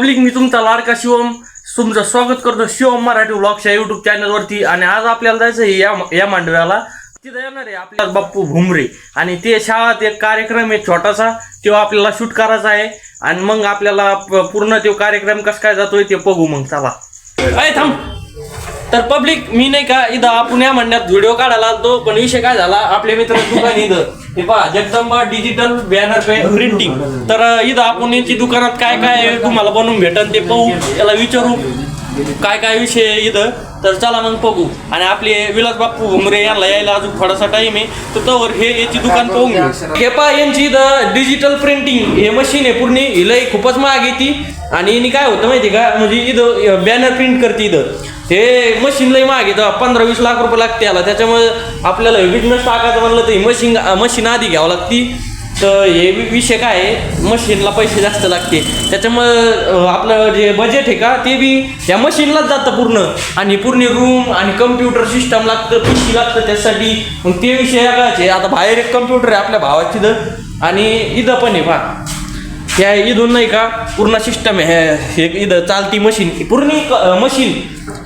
Public मी तुमचा लाडका शिवम. तुमचं स्वागत करतो शिवम मराठी ब्लॉगच्या युट्यूब चॅनलवरती आणि आज आपल्याला जायचं आहे या या मांडव्याला. तिथं येणार आहे आपल्याला बाप्पू भुमरे. आणि ते शाळेत एक कार्यक्रम आहे छोटासा. तो आपल्याला शूट करायचा आहे. आणि मग आपल्याला पूर्ण तो कार्यक्रम कसं काय जातोय ते बघू मग चला. अय थांब. तर पब्लिक मी नाही का इथं आपण या म्हणण्यात व्हिडिओ काढायला आलतो पण विषय काय झाला आपले मित्र दुकान इथं. हे पहा जगदंबा डिजिटल बॅनर प्रिंटिंग तर इथं आपण यांची दुकानात काय काय तुम्हाला बनवून भेटन ते पाहू त्याला विचारू काय काय विषय इथं. तर चला मग बघू. आणि आपले विलास बाप्पू उमरे यांना यायला अजून थोडासा टाइम आहे. तर हे याची दुकान पाहून घेऊ. हे पा यांची इथं डिजिटल प्रिंटिंग हे मशीन आहे पूर्ण. हिलाही खूपच महाग येते आणि यांनी काय होतं माहिती का? म्हणजे इथं बॅनर प्रिंट करते इथं. हे मशीन लई महाग येतं पंधरा वीस लाख रुपये लागते याला. त्याच्यामुळे आपल्याला बिझनेस टाकायचं म्हणलं तर मशीन मशीन आधी घ्यावं लागती. तर हे विषय काय आहे? मशीनला पैसे जास्त लागते. त्याच्यामुळं आपलं जे बजेट आहे का ते बी या मशीनलाच जातं पूर्ण. आणि पूर्ण रूम आणि कम्प्युटर सिस्टम लागतं पिशी लागतं त्यासाठी. मग ते विषय वेगळाच आता बाहेर एक कम्प्युटर आहे आपल्या भावाची इथं आणि इथं पण आहे पहा. ह्या इथून नाही का पूर्ण सिस्टम आहे. ह्या- हे इथं चालती मशीन पूर्ण मशीन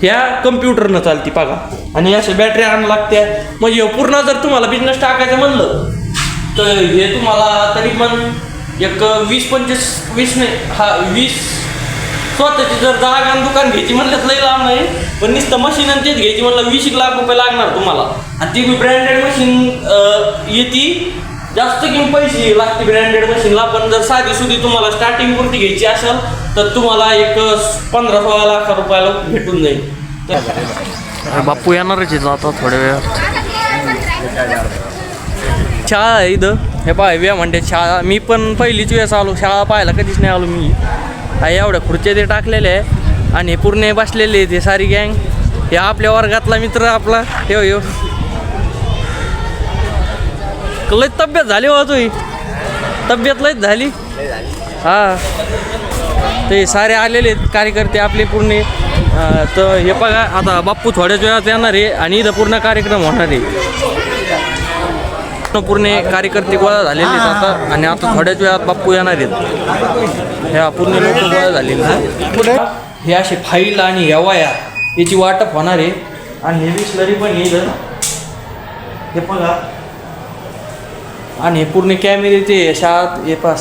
ह्या कम्प्युटरनं चालती बघा. आणि अशा बॅटऱ्या आणायला लागत्या. म्हणजे पूर्ण जर तुम्हाला बिझनेस टाकायचं म्हणलं तर हे तुम्हाला तरी पण एक वीस पंचवीस वीस नाही हा वीस स्वतःची जर जागा आणि दुकान घ्यायची म्हणलं तर लई लांब नाही. पण नुसतं मशीन आणि तेच घ्यायची म्हणलं वीस एक लाख रुपये लागणार तुम्हाला. आणि ती ब्रँडेड मशीन येते जास्त किंमत पैसे लागते ब्रँडेड मशीनला पण जर साधी सुधी तुम्हाला स्टार्टिंग पुरती घ्यायची असेल तर तुम्हाला एक पंधरा सोळा लाख रुपयाला भेटून जाईल. बापू येणारच आहे आता थोड्या वेळात. शाळा आहे इथं. हे पाय व्या म्हणते शाळा. मी पण पहिलीच वेळेस आलो शाळा पाहायला कधीच नाही आलो मी. एवढ्या खुर्च्या ते टाकलेले आहे आणि पूर्ण बसलेले ते सारी गँग हे आपल्या वर्गातला मित्र आपला. यो यो लय तब्येत झाली हो तुही तब्येत लयच झाली. हा. ते सारे आलेले आहेत कार्यकर्ते आपले पूर्ण. तर हे बघा आता बाप्पू थोड्याच वेळात येणार आहे आणि इथं पूर्ण कार्यक्रम होणार आहे. पूर्ण कार्यकर्ते गोळा झालेले आहेत आता आणि आता थोड्याच वेळात बाप्पू येणार आहेत. ह्या पूर्ण लोक गोळा झालेले हे असे फाईल आणि ह्या वया याची वाटप होणार आहे. आणि हे बिस्लरी पण येईल हे बघा. आणि हे पूर्ण कॅमेरेचे शाळात हे पहा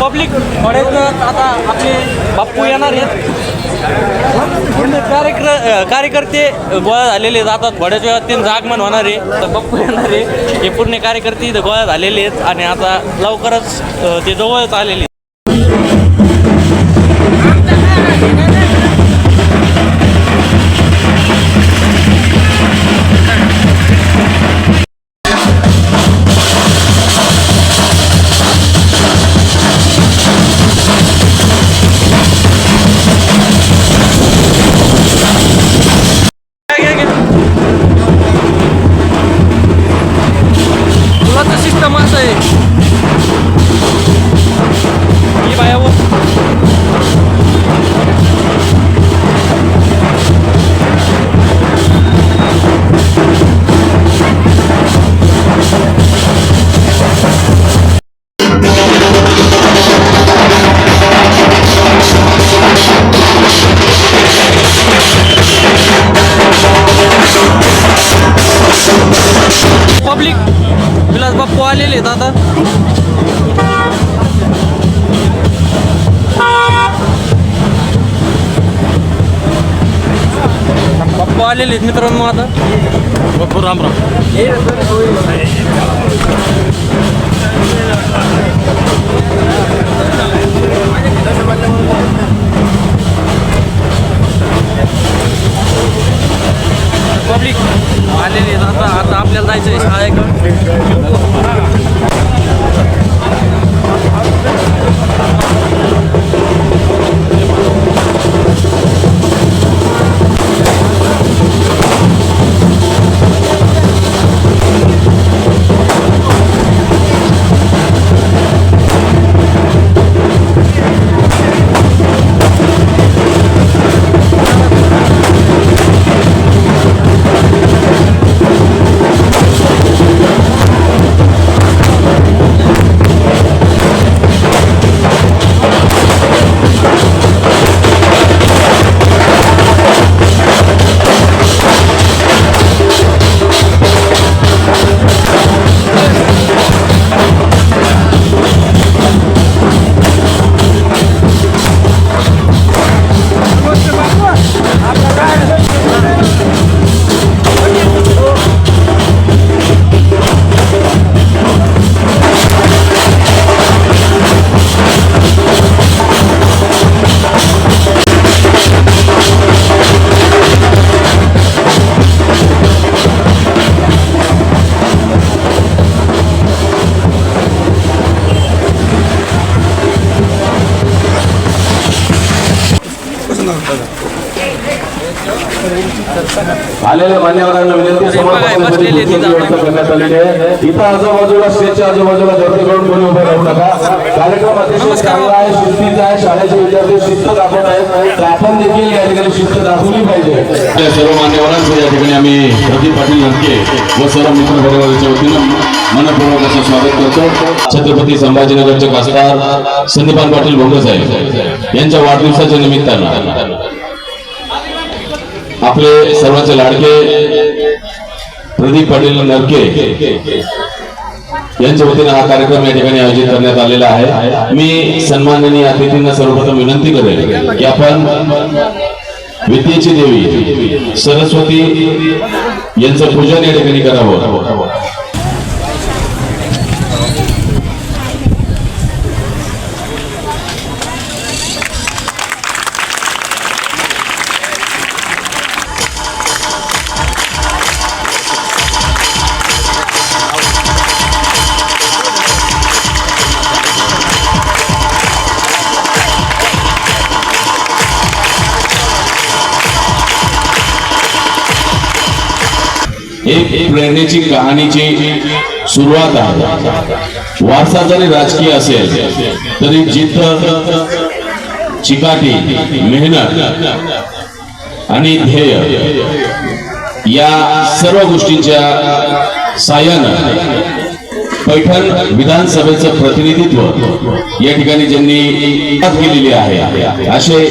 पब्लिक थोड्याच आता आपले बाप्पू येणार आहेत. कार्यक्र कार्यकर्ते गोळा झालेले आहेत. आता थोड्याच वेळात त्यांचं आगमन होणार आहे. तर बाप्पू येणार आहे. हे पूर्ण कार्यकर्ते इथं गोळा झालेले आहेत. आणि आता लवकरच ते जवळच आलेले पब्लिक. विलास बाप्पू आलेले आहेत आता. बाप्पू आलेले आहेत मित्रांनो आता. बाप्पू राम राम. पब्लिक आलेली आहेत. आता आता आपल्याला जायचं आहे शाळेकडे आलेल्या मान्यवरांना विनंती समोर करण्यात आलेली आहे. इथं आजूबाजूला स्टेजच्या आजूबाजूला गर्दी करून कोणी उभे राहू नका. कार्यक्रम अतिशय चांगला आहे शिस्तीचा आहे शाळेचे विद्यार्थी शिस्त दाखवत आहेत. तर आपण देखील या ठिकाणी शिस्त दाखवली पाहिजे. सर्व मान्यवरांचं. या ठिकाणी आम्ही प्रदीप पाटील लंके व सर्व मित्र परिवाराच्या वतीनं मनपूर्वक असं स्वागत करतो. छत्रपती संभाजीनगरचे खासदार संदीपान पाटील भोंगे साहेब यांच्या वाढदिवसाच्या निमित्तानं आपले सर्वांचे लाडके प्रदीप पाटील नरके यांच्या वतीने हा कार्यक्रम या ठिकाणी आयोजित करण्यात आलेला आहे. मी सन्माननीय अतिथींना सर्वप्रथम विनंती करेल की आपण विद्येची देवी सरस्वती यांचं पूजन या ठिकाणी करावं. एक प्रेरणेची कहाणीची सुरुवात आहे. वारसा जरी राजकीय असेल तरी जिद्द चिकाटी मेहनत आणि ध्येय या सर्व गोष्टींच्या साह्यानं पैठण विधानसभेचं प्रतिनिधित्व या ठिकाणी ज्यांनी केलेली आहे. असे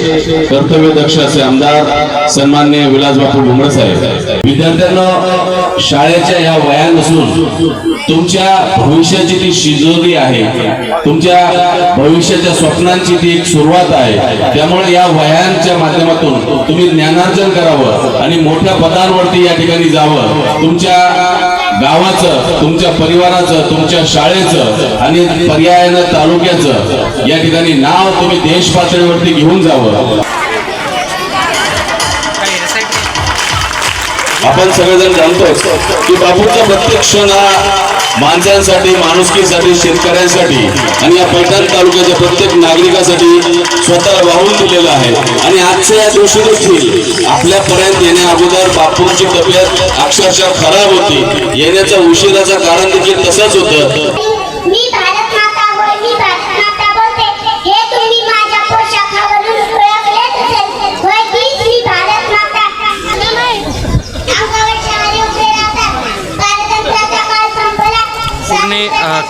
कर्तव्य दक्ष असे आमदार सन्मान्य विलासबापू डुंबळ साहेब. विद्यार्थ्यांना शाळेच्या या वया नसून तुमच्या भविष्याची ती शिजोरी आहे. तुमच्या भविष्याच्या स्वप्नांची ती एक सुरुवात आहे. त्यामुळे या वयांच्या माध्यमातून तुम्ही ज्ञानार्जन करावं आणि मोठ्या पदांवरती या ठिकाणी जावं. तुमच्या गावाचं तुमच्या परिवाराचं तुमच्या शाळेचं आणि पर्यायानं तालुक्याचं या ठिकाणी नाव तुम्ही देश पातळीवरती घेऊन जावं. आपण सगळेजण जाणतो की बापूचा प्रत्येक क्षण हा माणसांसाठी माणुसकीसाठी शेतकऱ्यांसाठी आणि या पैठण तालुक्याच्या प्रत्येक नागरिकासाठी स्वतः वाहून दिलेला आहे. आणि आजच्या या दिवशी देखील आपल्यापर्यंत येण्या अगोदर बापूंची तब्येत अक्षरशः खराब होती. येण्याचा उशिराचं कारण देखील तसंच होतं.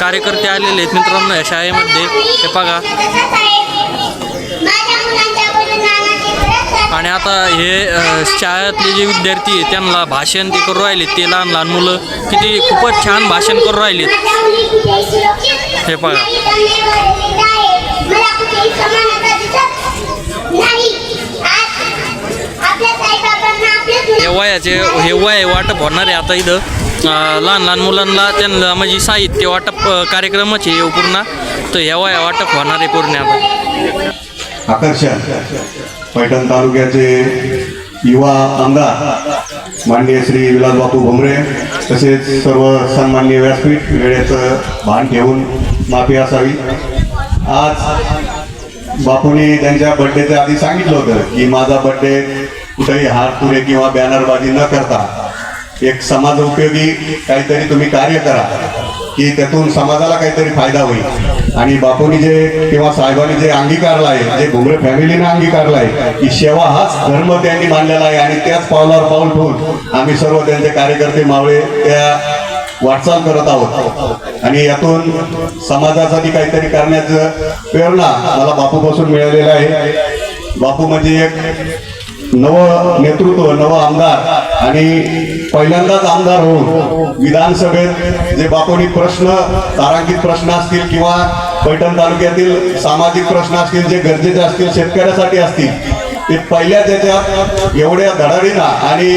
कार्यकर्ते आलेले आहेत मित्रांनो या शाळेमध्ये. हे बघा. आणि आता हे शाळेतले जे विद्यार्थी आहे त्यांना भाषण ते करू राहिलेत ते लहान लहान मुलं किती खूपच छान भाषण करू राहिलेत हे बघा. हे वयाचे हे वय वाटप होणार आहे आता इथं. लहान लहान मुलांना त्यांना म्हणजे साहित्य वाटप कार्यक्रमच आहे पूर्ण. तर ह्या वया वाटप होणार आहे पूर्ण आता. आकर्षण. पैठण तालुक्याचे युवा आमदार माननीय श्री विलासबापू भुमरे तसेच सर्व सन्माननीय व्यासपीठ वेळेचं भान ठेवून माफी असावी. आज बापूने त्यांच्या बड्डेच्या आधी सांगितलं होतं की माझा बड्डे कुठेही हात तुरे किंवा बॅनरबाजी न करता एक समाज उपयोगी काहीतरी तुम्ही कार्य करा. की त्यातून समाजाला काहीतरी फायदा होईल. आणि बापूंनी जे किंवा साहेबांनी जे अंगीकारला आहे जे घुमरे फॅमिलीने अंगीकारला आहे की सेवा हाच धर्म त्यांनी मानलेला आहे आणि त्याच पावलावर पाऊल ठेवून आम्ही सर्व त्यांचे कार्यकर्ते मावळे त्या वाटचाल करत आहोत. आणि यातून समाजासाठी काहीतरी करण्याचं प्रेरणा मला बापूपासून मिळालेलं आहे. बापू म्हणजे एक नवं नेतृत्व नवं आमदार आणि पहिल्यांदाच आमदार होऊन विधानसभेत जे बापोनी प्रश्न तारांकित प्रश्न असतील किंवा पैठण तालुक्यातील सामाजिक प्रश्न असतील जे गरजेचे असतील शेतकऱ्यासाठी असतील ते पहिल्या त्याच्यात एवढ्या धडाडीनं आणि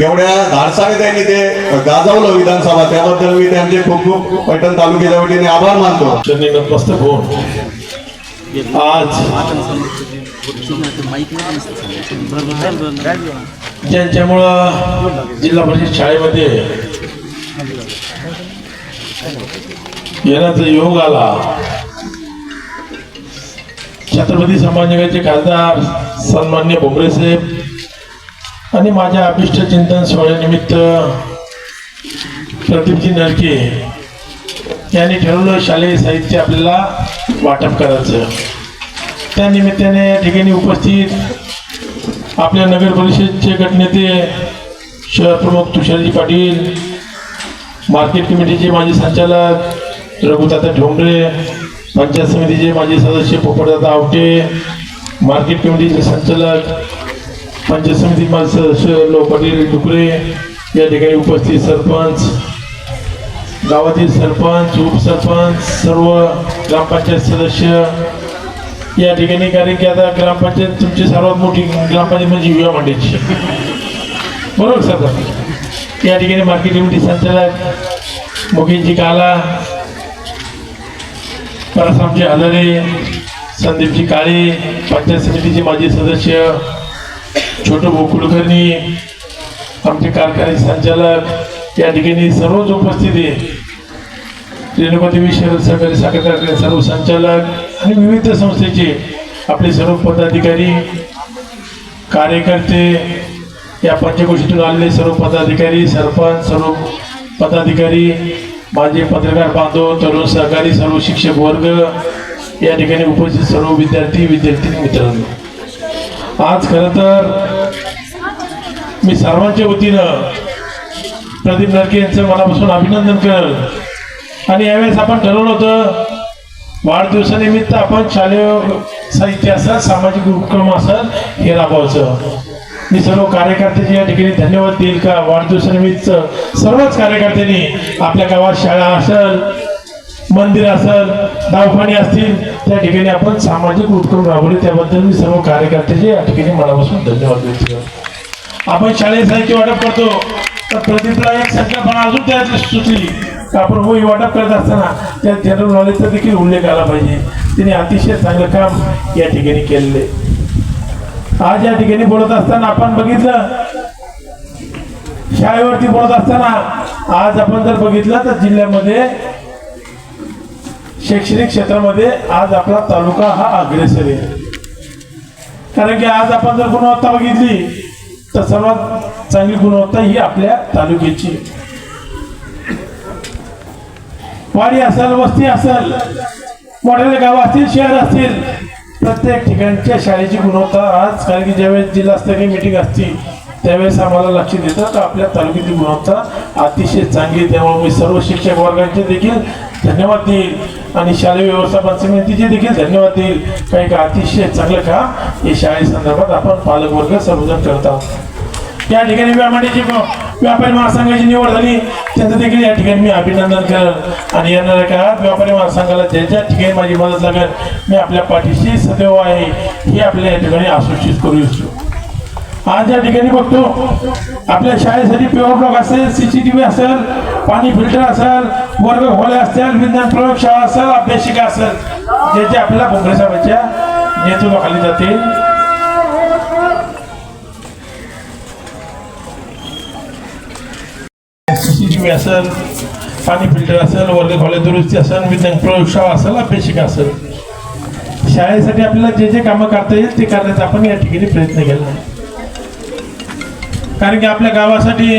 एवढ्या धाडसाने त्यांनी ते गाजवलं विधानसभा. त्याबद्दल मी त्यांचे खूप खूप पैठण तालुक्याच्या वतीने आभार मानतो. आज ज्यांच्यामुळं जिल्हा परिषद शाळेमध्ये येण्याचा योग आला छत्रपती संभाजीनगरचे खासदार सन्मान्य भोंगरे साहेब आणि माझ्या अभिष्ट चिंतन सोहळ्यानिमित्त प्रदीपजी नरके यांनी ठरवलं शालेय साहित्य आपल्याला वाटप करायचं. त्या निमित्ताने या ठिकाणी उपस्थित आपल्या नगर परिषदचे गटनेते शहर प्रमुख तुषारजी पाटील मार्केट कमिटीचे माजी संचालक रघुदादा ढोंबरे पंचायत समितीचे माजी सदस्य पोपटदादा आवटे मार्केट कमिटीचे संचालक पंचायत समिती माजी सदस्य लो पाटील डुकरे या ठिकाणी उपस्थित सरपंच गावातील सरपंच उपसरपंच सर्व ग्रामपंचायत सदस्य या ठिकाणी कारण की आता ग्रामपंचायत तुमची सर्वात मोठी ग्रामपंचायत म्हणजे युवा मांडेची बरोबर सर? या ठिकाणी मार्केट कमिटी संचालक मुकेशजी काला परसरामजी हजारे संदीपजी काळे पंचायत समितीचे माजी सदस्य छोटू भाऊ कुलकर्णी आमचे कारखाने संचालक या ठिकाणी सर्वच उपस्थित आहे. रेणुकादेवी शहर सहकारी साखर कारखाने सर्व संचालक आणि विविध संस्थेचे आपले सर्व पदाधिकारी कार्यकर्ते या पंचकोशीतून आलेले सर्व पदाधिकारी सरपंच सर्व पदाधिकारी माझे पत्रकार बांधव तरुण सहकारी सर्व शिक्षक वर्ग या ठिकाणी उपस्थित सर्व विद्यार्थी विद्यार्थी मित्रांनो. आज खरं तर मी सर्वांच्या वतीनं प्रदीप नरके यांचं मनापासून अभिनंदन करत आणि यावेळेस आपण ठरवलं होतं वाढदिवसानिमित्त आपण शालेय साहित्य असतात सामाजिक उपक्रम असतात हे राबवायचं. मी सर्व कार्यकर्त्याचे या ठिकाणी धन्यवाद देईल का? वाढदिवसानिमित्त सर्वच कार्यकर्त्यांनी आपल्या गावात शाळा असेल मंदिर असेल दवाखाने असतील त्या ठिकाणी आपण सामाजिक उपक्रम राबवले. त्याबद्दल मी सर्व कार्यकर्त्याचे या ठिकाणी मनापासून धन्यवाद देतो. आपण शाळेत साहित्य वाटप करतो. तर प्रदीपला एक संकल्पना अजून त्यात सुचली. आपण होई वाटप करत असताना त्या जनरल नॉलेजचा देखील उल्लेख आला पाहिजे. तिने अतिशय चांगलं काम या ठिकाणी केलेले. आज या ठिकाणी बोलत असताना आपण बघितलं शाळेवरती बोलत असताना आज आपण जर बघितलं तर जिल्ह्यामध्ये शैक्षणिक क्षेत्रामध्ये आज आपला तालुका हा अग्रेसर आहे. कारण की आज आपण जर गुणवत्ता बघितली तर सर्वात चांगली गुणवत्ता ही आपल्या तालुक्याची आहे. वाडी असेल वस्ती असेल मोठ्याले गाव असतील शहर असतील प्रत्येक ठिकाणच्या शाळेची गुणवत्ता आज कारण की ज्यावेळेस जिल्हास्तरीय मिटिंग असते त्यावेळेस आम्हाला लक्ष देतात. आपल्या तालुक्याची गुणवत्ता अतिशय चांगली त्यामुळे मी सर्व शिक्षक वर्गांचे देखील धन्यवाद देईल आणि शालेय व्यवस्थापन समितीचे देखील धन्यवाद देईल काही का अतिशय चांगलं काम हे शाळेसंदर्भात आपण पालक वर्ग सर्वजण करत आहोत. या ठिकाणी व्यापारीची व्यापारी महासंघाची निवड झाली. त्यांचं देखील या ठिकाणी मी अभिनंदन करत आणि येणाऱ्या काळात व्यापारी महासंघाला ज्या ज्या ठिकाणी माझी मदत लागेल मी आपल्या पाठीशी सदैव आहे. हे आपल्या या ठिकाणी आसूचित करू इच्छितो. आज या ठिकाणी बघतो आपल्या शाळेसाठी पेवर ब्लॉक असेल सी सी टी व्ही असेल पाणी फिल्टर असेल वर्ग खोल्या असतील विज्ञान प्रयोगशाळा असेल अभ्यासिका असेल जे जे आपल्याला काँग्रेस साहेबांच्या नेतृत्वाखाली जातील सीसीटीव्ही असेल पाणी फिल्टर असेल वर्ग खोल्या दुरुस्ती असेल विज्ञान प्रयोगशाळा असेल अभ्यासिका असेल. शाळेसाठी आपल्याला जे जे कामं करता येईल ते करण्याचा आपण या ठिकाणी प्रयत्न केला आहे कारण की आपल्या गावासाठी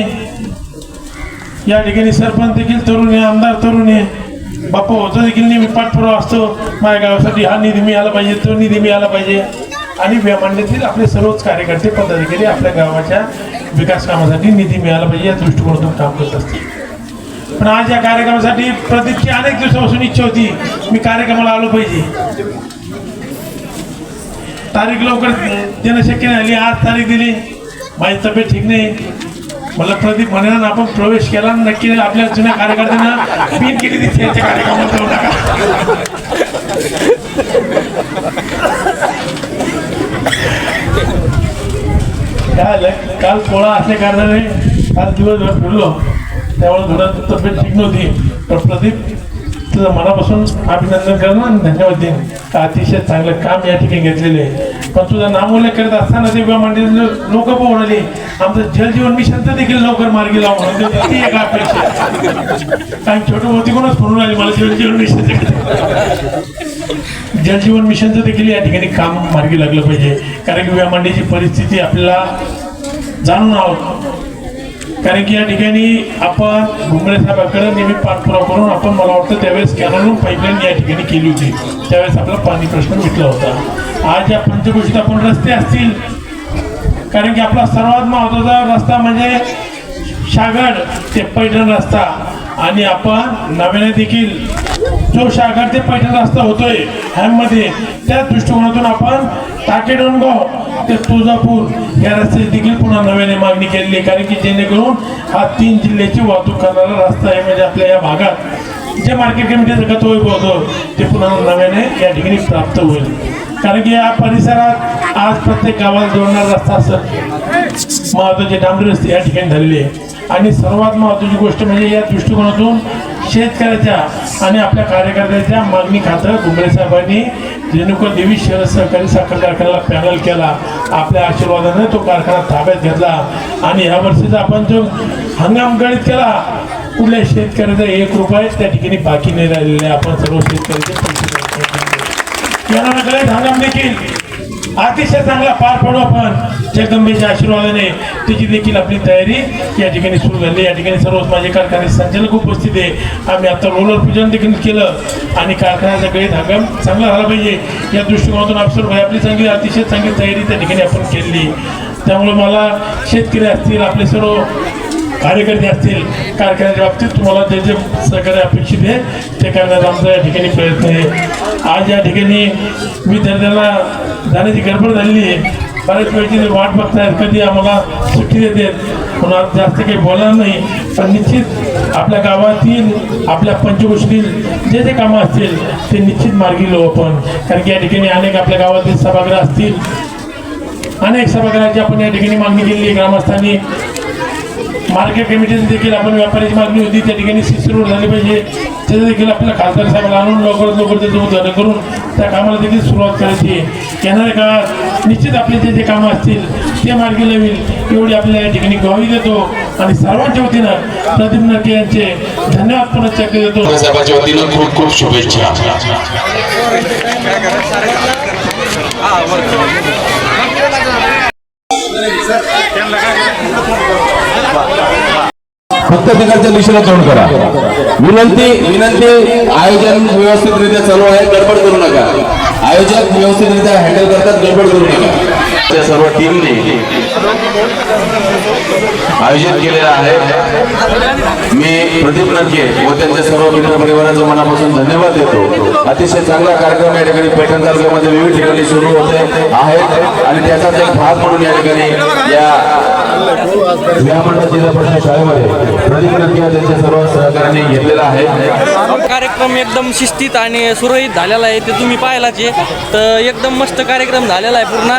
या ठिकाणी सरपंच देखील तरुण आहे आमदार तरुण आहे. बाप्पा होतो देखील नेहमी पाठपुरावा असतो. माझ्या गावासाठी हा निधी मिळाला पाहिजे तो निधी मिळाला पाहिजे. आणि व्यामांड्यातील आपले सर्वच कार्यकर्ते पदाधिकारी आपल्या गावाच्या विकास कामासाठी निधी मिळाला पाहिजे या दृष्टिकोनातून काम करत असतील. पण आज या कार्यक्रमासाठी प्रदीपची अनेक दिवसापासून इच्छा होती मी कार्यक्रमाला आलो पाहिजे. तारीख लवकर देणं शक्य नाही आज तारीख दिली माझी तब्येत ठीक नाही. मला प्रदीप म्हणाला आपण प्रवेश केला नक्की आपल्या जुन्या कार्यकर्त्यांना पिन केली तिथे कार्यक्रमात जाऊ नका. काय काल पोळा असल्या कारणाने काल दिवसभर फिरलो. त्यामुळे थोडं तब्येत ठीक नव्हती. पण प्रदीप तुझं मनापासून अभिनंदन करणं आणि धन्यवाद देईन अतिशय चांगलं काम या ठिकाणी घेतलेले आहे. पण तुझा नामोल्लेख करत असताना ते मंडळी लोक पाहून आली आमचं जलजीवन मिशन तर देखील लवकर मार्गी लावून म्हणजे ती एक अपेक्षा कारण छोटं होती कोणच म्हणून आले मला जलजीवन मिशन जलजीवन मिशनचं देखील या ठिकाणी काम मार्गी लागलं पाहिजे. कारण की विमांडीची परिस्थिती आपल्याला जाणून आहोत कारण की या ठिकाणी आपण घुमरे साहेबाकडे नेहमी पाठपुरावा करून आपण मला वाटतं त्यावेळेस कॅनलून पाईपलाईन या ठिकाणी केली होती. त्यावेळेस आपला पाणी प्रश्न मिटला होता. आज या पंचगोष्टीत आपण रस्ते असतील. कारण की आपला सर्वात महत्त्वाचा रस्ता म्हणजे शागड ते पैठण रस्ता. आणि आपण नव्याने देखील जो शाखा ते पैठण रस्ता होतोय ह्यामध्ये. त्या दृष्टिकोनातून आपण ताकेडोणगाव ते तुळजापूर या रस्त्याची देखील पुन्हा नव्याने मागणी केलेली आहे. कारण की जेणेकरून हा तीन जिल्ह्याची वाहतूक करणारा रस्ता आहे म्हणजे आपल्या या भागात. जे मार्केट कमिटीचं खत होतं ते पुन्हा नव्याने या ठिकाणी प्राप्त होईल. कारण की या परिसरात आज प्रत्येक गावाला जोडणारा रस्ता असेल महत्त्वाचे डांबरी रस्ते या ठिकाणी धरले आहे. आणि सर्वात महत्वाची गोष्ट म्हणजे या दृष्टिकोनातून शेतकऱ्याच्या आणि आपल्या कार्यकर्त्याच्या मागणी खातं घुमरे साहेबांनी रेणुका देवी शहर सहकारी साखर कारखान्याला पॅनल केला. आपल्या आशीर्वादाने तो कारखाना ताब्यात घेतला. आणि ह्या वर्षीचा आपण जो हंगाम गणित केला कुठल्या शेतकऱ्याचा एक रुपये त्या ठिकाणी बाकी नाही राहिलेले आहे. आपण सर्व शेतकऱ्याचे पैसे द्यायचे. सगळे गणित देखील अतिशय चांगला पार पाडू आपण जगदंबेच्या आशीर्वादाने त्याची देखील आपली तयारी या ठिकाणी सुरू झाली. या ठिकाणी सर्वच माझे कारखाने संचालक उपस्थित आहे. आम्ही आता रोलर पूजन देखील केलं आणि कारखान्याचा गळीत हंगाम चांगला झाला पाहिजे. या दृष्टिकोनातून अफसर भाई आपली चांगली अतिशय चांगली तयारी त्या ठिकाणी आपण केली. त्यामुळे मला शेतकरी असतील आपले सर्व कार्यकर्ते असतील कारखान्याच्या बाबतीत तुम्हाला जे जे सहकार्य अपेक्षित आहे ते करण्याचा आमचा या ठिकाणी प्रयत्न आहे. आज या ठिकाणी विद्यार्थ्यांना जाण्याची गडबड झालेली आहे. बऱ्याच वेळची वाट बघतायत कधी आम्हाला सुट्टी देतात. म्हणून आज जास्त काही बोलणार नाही. पण निश्चित आपल्या गावातील आपल्या पंचगोष्टीतील जे जे कामं असतील ते निश्चित मार्गी लो आपण. कारण की या ठिकाणी अनेक आपल्या गावातील सभागृह असतील. अनेक सभागृहाची आपण या ठिकाणी मागणी केली आहे. ग्रामस्थांनी मार्केट कमिटीची देखील आपण व्यापाऱ्याची मागणी होती. त्या ठिकाणी सिस्टर रोड झाली पाहिजे. त्याचं देखील आपल्या खासदार साहेबांना आणून लवकरात लवकर त्याचं उद्घाटन करून त्या कामाला देखील सुरुवात करायची आहे. येणाऱ्या काळात निश्चित आपले जे जे कामं असतील ते मार्गी लावेल. एवढी आपल्या या ठिकाणी ग्वाही देतो. आणि सर्वांच्या वतीनं प्रदीप नरके यांचे धन्यवाद पुन्हा चक्र देतो साहेबांच्या वतीनं खूप खूप शुभेच्छा. फक्त तिकडच्या दिशेला तोंड करा. विनंती विनंती आयोजन व्यवस्थितरित्या चालू आहे गडबड करू नका. आयोजक व्यवस्थितरित्या हँडल करतात गडबड करू नका. त्या सर्व टीमने आयोजन केलेलं आहे. मी प्रदीप नरके व त्यांच्या सर्व मित्र परिवाराचं मनापासून धन्यवाद देतो. अतिशय चांगला कार्यक्रम या ठिकाणी पैठण तालुक्यामध्ये विविध ठिकाणी सुरू होते आहेत. आणि त्याचाच एक भाग म्हणून या ठिकाणी या विहामंडळ जिल्हा परिषद शाळेमध्ये प्रदीप नरके व त्यांच्या सर्व सहकार्याने घेतलेला आहे. कार्यक्रम एकदम शिस्तीत आणि सुरळीत झालेला आहे ते तुम्ही पाहिलाच आहे. तर एकदम मस्त कार्यक्रम झालेला आहे पूर्ण.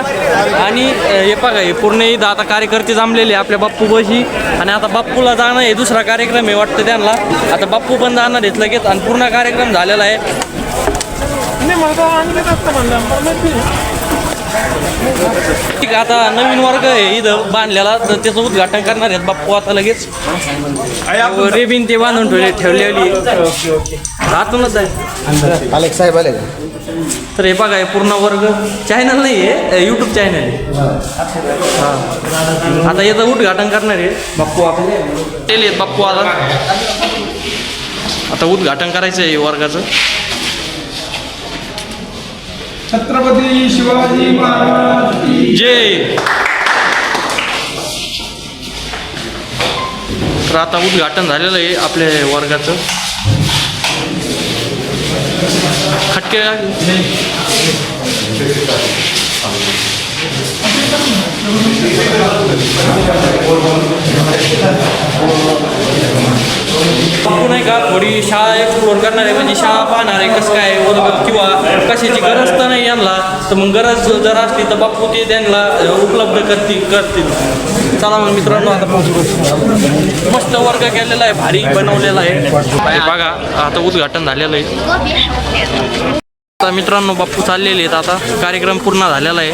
आणि हे बघा हे पूर्ण इथं आता कार्यकर्ते जमलेले आहे आपल्या बाप्पू बशी आणि आता बाप्पूला जाणं हे दुसरा कार्यक्रम आहे वाटतं त्यांना. आता बाप्पू पण जाणार आहेत लगेच आणि पूर्ण कार्यक्रम झालेला आहे. ठीक आहे, आता नवीन वर्ग आहे इथं बांधलेला तर त्याचं उद्घाटन करणार आहेत बाप्पू आता लगेच. रेबीन ते बांधून ठेवले ठेवलेली. आतूनच आहे. अलेक्स साहेब आले तर हे बघा हे पूर्ण वर्ग चॅनल नाही आहे यूट्यूब चॅनल आहे. हां. आता याचं उद्घाटन करणार आहे. बाप्पू आपले केले बाप्पू आता. आता उद्घाटन करायचं आहे वर्गाचं. छत्रपती शिवाजी महाराज जय. तर आता उद्घाटन झालेलं आहे आपल्या वर्गाचं. खटके बापू नाही का थोडी शाळा एक्सप्लोअर करणार आहे म्हणजे शाळा पाहणार आहे कसं काय वर्ग किंवा कशाची गरज तर नाही यांना तर मग गरज जर असली तर बापू ते त्यांना उपलब्ध करतील करतील. चला मग मित्रांनो आता मस्त वर्ग केलेला आहे भारी बनवलेला आहे. बघा आता उद्घाटन झालेलं आहे. आता मित्रांनो बाप्पू चाललेले आहेत आता. कार्यक्रम पूर्ण झालेला आहे.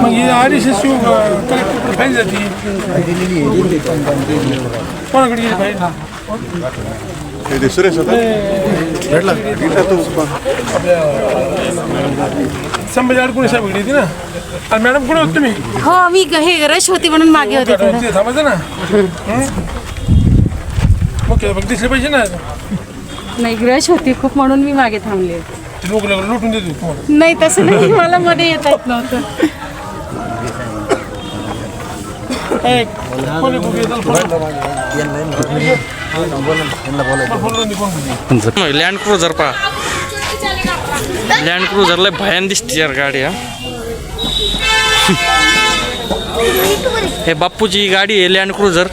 मग ही अडीचशे शिव कलेक्टर फाईल जाते. कोणाकडे गेली फाईल? सुरेश संभाजी साहेब गेली होती ना? आणि मॅडम कुठे होत तुम्ही? हो मी ग- हे रश होती म्हणून मागे होते थोडं. ते थांबायचं ना. ओके बघ दिसले पाहिजे ना? नाही रश होती खूप म्हणून मी मागे थांबले होते. ते लोक लुटून देतो तुम्हाला. नाही तसं नाही. मला मध्ये येता नव्हतं. कोणी कुठे? लँड क्रुझर पहा. लँड क्रुझरला भयान दिसते यार गाडी हा. हे बाप्पूची गाडी आहे लँड क्रुझर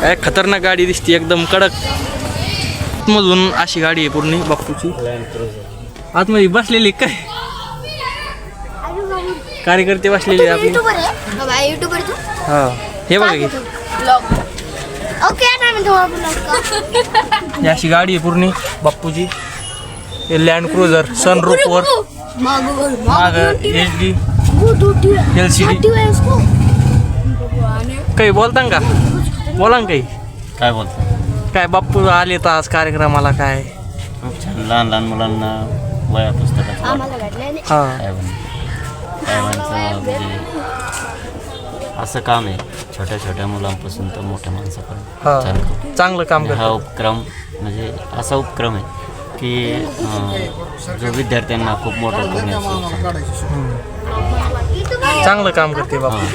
काय खतरनाक गाडी दिसते एकदम कडक. मधून अशी गाडी आहे पूर्ण बाप्पूची. आतमध्ये बसलेली काय? कार्यकर्ते बसलेले आपले. युट्यूबर आहे? बाबा युट्यूबर तू? हा. हे बघा की. ओके ही अशी गाडी आहे पूर्ण बाप्पूची. हे लँड क्रुझर सनरूफवर माग H D L C D काही बोलता का? बोला ना काही? काय बोलतो काय बाप्पू आले तर आज कार्यक्रमाला काय? खूप छान लहान लहान मुलांना. वया पुस्तकाचं वाटप. हा. साहेबांनी साहेबांचं म्हणजे असं काम आहे. छोट्या छोट्या मुलांपासून तर मोठ्या माणसापर्यंत. हा. छान काम. चांगलं काम हा करतो उपक्रम म्हणजे असा उपक्रम आहे की अं, जो विद्यार्थ्यांना खूप मोठा करण्याचा. चांगलं काम करते बाप्पू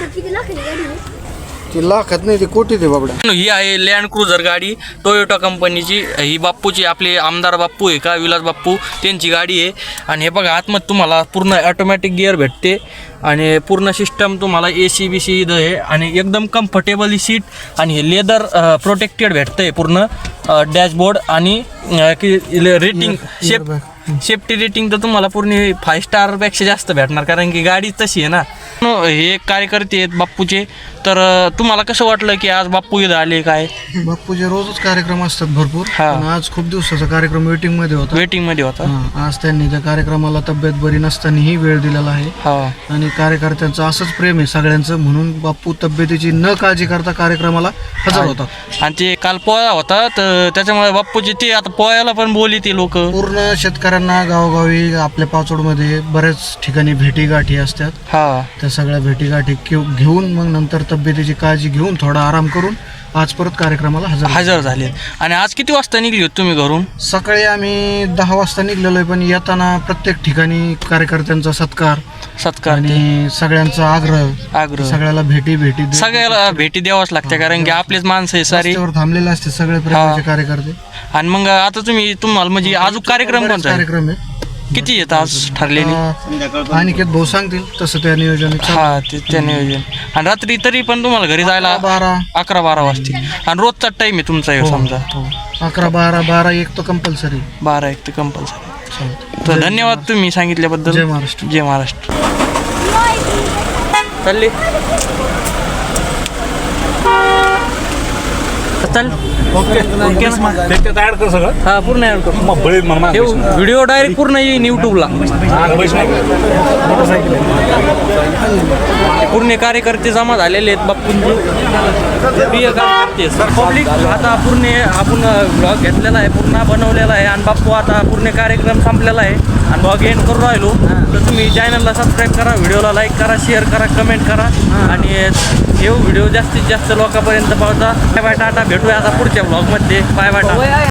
ती लाखात नाही ती आहे बाबड्या. ही आहे लँड क्रुझर गाडी. टोयोटा कंपनीची ही बाप्पूची आपले आमदार बाप्पू आहे का विलास बाप्पू त्यांची गाडी आहे. आणि हे बघा आतमध्ये तुम्हाला पूर्ण ऑटोमॅटिक गिअर भेटते. आणि पूर्ण सिस्टम तुम्हाला ए सी बी सी इथं आहे. आणि एकदम कम्फर्टेबल ही सीट आणि हे लेदर प्रोटेक्टेड भेटतं आहे पूर्ण डॅशबोर्ड आणि की रेटिंग शेप सेफ्टी रेटिंग तर तुम्हाला पूर्ण फाय स्टारपेक्षा जास्त भेटणार कारण की गाडी तशी आहे ना. न, हे कार्यकर्ते आहेत बाप्पूचे. तर अं, तुम्हाला कसं वाटलं की आज बाप्पू इथं आले काय? बाप्पूचे रोजच कार्यक्रम असतात भरपूर. हा. पण आज खूप दिवसाचा कार्यक्रम वेटिंगमध्ये होता. वेटिंगमध्ये होता? हा, आज त्यांनी त्या कार्यक्रमाला तब्येत बरी नसतानाही वेळ दिलेला आहे. हा. आणि कार्यकर्त्यांचं असंच प्रेम आहे सगळ्यांचं. म्हणून बाप्पू तब्येतीची न काळजी करता कार्यक्रमाला हजर होतात आणि ते काल पोळा होता तर त्याच्यामुळे बाप्पूचे ते आता पोळ्याला पण बोली ते लोक. पूर्ण शेतकऱ्यांना गावोगावी आपल्या पाचोडमध्ये बऱ्याच ठिकाणी भेटीगाठी असतात. हा. त्या सगळ्या भेटीगाठी घेऊ- घेऊन मग नंतर तब्येतीची काळजी घेऊन थोडा आराम करून आज परत कार्यक्रमाला हजर हजर झाले आणि आज किती वाजता निघली होती तुम्ही घरून? सकाळी आम्ही दहा वाजता निघलेलो आहे पण येताना प्रत्येक ठिकाणी कार्यकर्त्यांचा सत्कार सत्कार. आणि सगळ्यांचा आग्रह आग्रह. सगळ्याला भेटी भेटी सगळ्याला भेटी द्यावाच लागते कारण की आपलेच माणसं आहे सारी. रस्त्यावर थांबलेले असते सगळे प्रेमाचे कार्यकर्ते. आणि मग आता तुम्ही तुम्हाला म्हणजे अजून कार्यक्रम बरेच कोणता आहे? कार्यक्रम आहे किती येत आज ठरलेली? अं, अनिकेत भाऊ सांगतील तसं त्या नियोजन हा ते त्या नियोजन. आणि रात्री तरी पण तुम्हाला घरी जायला बारा. अकरा बारा वाजते आणि रोजचा टाइम आहे तुमचा ह्यो समजा. अकरा बारा बारा एक तर कंपल्सरी बारा एक ते कंपल्सरी तर धन्यवाद तुम्ही सांगितल्याबद्दल. जय महाराष्ट्र. जय महाराष्ट्र. चालली. चल ओके त्याच्यात ऍड कर सगळं हा पूर्ण ऍड कर. मग बळी म्हणा हे व्हिडिओ डायरेक्ट पूर्ण येईन युट्यूबला पूर्ण कार्यकर्ते जमा झालेले आहेत प्रिय कार्यकर्ते पब्लिक आता पूर्ण आपण ब्लॉग घेतलेला आहे पूर्ण बनवलेला आहे आणि बाप्पू आता पूर्ण कार्यक्रम संपलेला आहे. आणि ब्लॉग एंड करून राहिलो. तर तुम्ही चॅनलला सबस्क्राईब करा व्हिडिओला लाईक करा शेअर करा कमेंट करा. आणि हे व्हिडिओ जास्तीत जास्त लोकांपर्यंत पाहता बाय बाय टाटा. भेटूया आता पुढच्या ब्लॉगमध्ये बाय बाय टाटा.